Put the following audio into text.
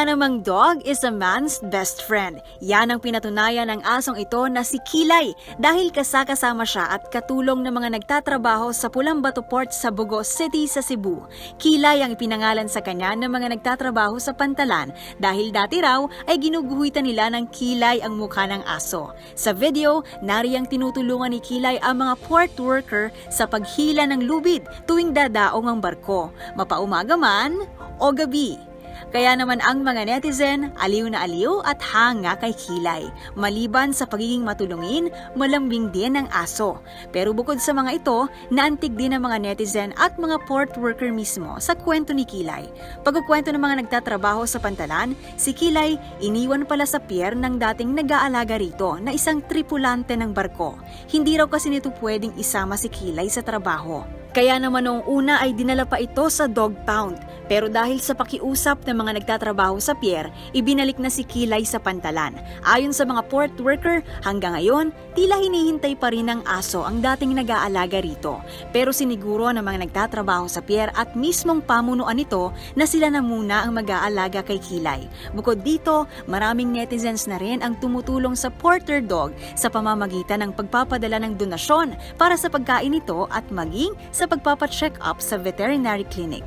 nga namang dog is a man's best friend. Yan ang pinatunayan ng asong ito na si Kilay dahil kasakasama siya at katulong ng mga nagtatrabaho sa Pulang Bato Port sa Bugo City sa Cebu. Kilay ang ipinangalan sa kanya ng mga nagtatrabaho sa pantalan dahil dati raw ay ginuguhitan nila ng Kilay ang mukha ng aso. Sa video, nariyang tinutulungan ni Kilay ang mga port worker sa paghila ng lubid tuwing dadaong ang barko, mapaumaga man o gabi. Kaya naman ang mga netizen, aliw na aliw at hanga kay Kilay. Maliban sa pagiging matulungin, malambing din ang aso. Pero bukod sa mga ito, naantig din ang mga netizen at mga port worker mismo sa kwento ni Kilay. Pagkukwento ng mga nagtatrabaho sa pantalan, si Kilay iniwan pala sa pier ng dating nag-aalaga rito na isang tripulante ng barko. Hindi raw kasi nito pwedeng isama si Kilay sa trabaho. Kaya naman noong una ay dinala pa ito sa dog pound. Pero dahil sa pakiusap ng mga nagtatrabaho sa pier, ibinalik na si Kilay sa pantalan. Ayon sa mga port worker, hanggang ngayon, tila hinihintay pa rin ng aso ang dating nag-aalaga rito. Pero siniguro ng mga nagtatrabaho sa pier at mismong pamunuan nito na sila na muna ang mag-aalaga kay Kilay. Bukod dito, maraming netizens na rin ang tumutulong sa porter dog sa pamamagitan ng pagpapadala ng donasyon para sa pagkain nito at maging sa pagpapacheck up sa veterinary clinic.